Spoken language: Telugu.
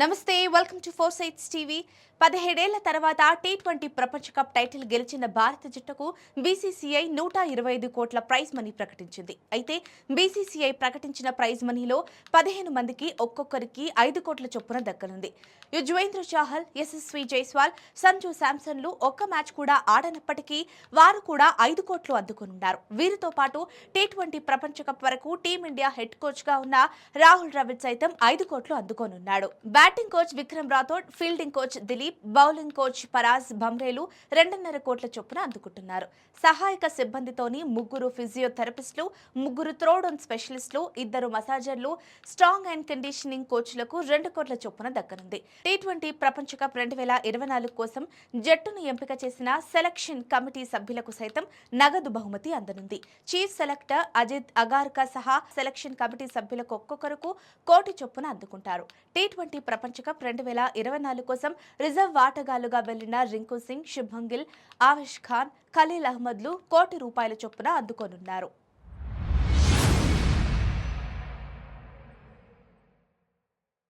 నమస్తే welcome to four sides TV పదిహేడేళ్ళ తర్వాత టీ ట్వంటీ ప్రపంచ కప్ టైటిల్ గెలిచిన భారత జట్టుకు బీసీసీఐ నూట ఇరవై ఐదు కోట్ల ప్రైజ్ మనీ ప్రకటించింది. అయితే బీసీసీఐ ప్రకటించిన ప్రైజ్ మనీలో పదిహేను మందికి ఒక్కొక్కరికి ఐదు కోట్ల చొప్పున దక్కనుంది. యుజ్వేంద్ర చాహల్ యశస్వి జైస్వాల్ సంజు శాంసన్లు ఒక్క మ్యాచ్ కూడా ఆడనప్పటికీ వారు కూడా ఐదు కోట్లు అందుకున్నారు వీరితో పాటు టీ ట్వంటీ ప్రపంచ కప్ వరకు టీమిండియా హెడ్ కోచ్గా ఉన్న రాహుల్ ద్రవిడ్ సైతం ఐదు కోట్లు అందుకోనున్నాడు. Batting coach Vikram Rathour fielding coach Dilip bowling coach Paras భమ్రేలు రెండున్నర కోట్ల చొప్పున అందుకుంటున్నారు. సహాయక సిబ్బందితోని ముగ్గురు ఫిజియోథెరపిస్టులు ముగ్గురు త్రోడోన్ స్పెషలిస్టులు ఇద్దరు మసాజర్లు స్ట్రాంగ్ అండ్ కండిషనింగ్ కోచ్లకు రెండు కోట్ల చొప్పున దక్కనుంది. టీ ట్వంటీ ప్రపంచ కప్ రెండు వేల ఇరవై నాలుగు కోసం జట్టును ఎంపిక చేసిన సెలక్షన్ కమిటీ సభ్యులకు సైతం నగదు బహుమతి అందనుంది. చీఫ్ సెలెక్టర్ అజిత్ అగార్కా సహా సెలక్షన్ కమిటీ సభ్యులకు ఒక్కొక్కరుకు కోటి చొప్పున అందుకుంటారు. టీ ట్వంటీ ప్రపంచ కప్ రెండు వేల ఇరవై నాలుగు కోసం రిజర్వ్ ఆటగాళ్ళుగా వెళ్ళిన రింకు సింగ్ శుభంగిల్ ఆవిష్ ఖాన్ ఖలీల్ అహ్మద్లు కోటి రూపాయల చొప్పున అందుకోనున్నారు.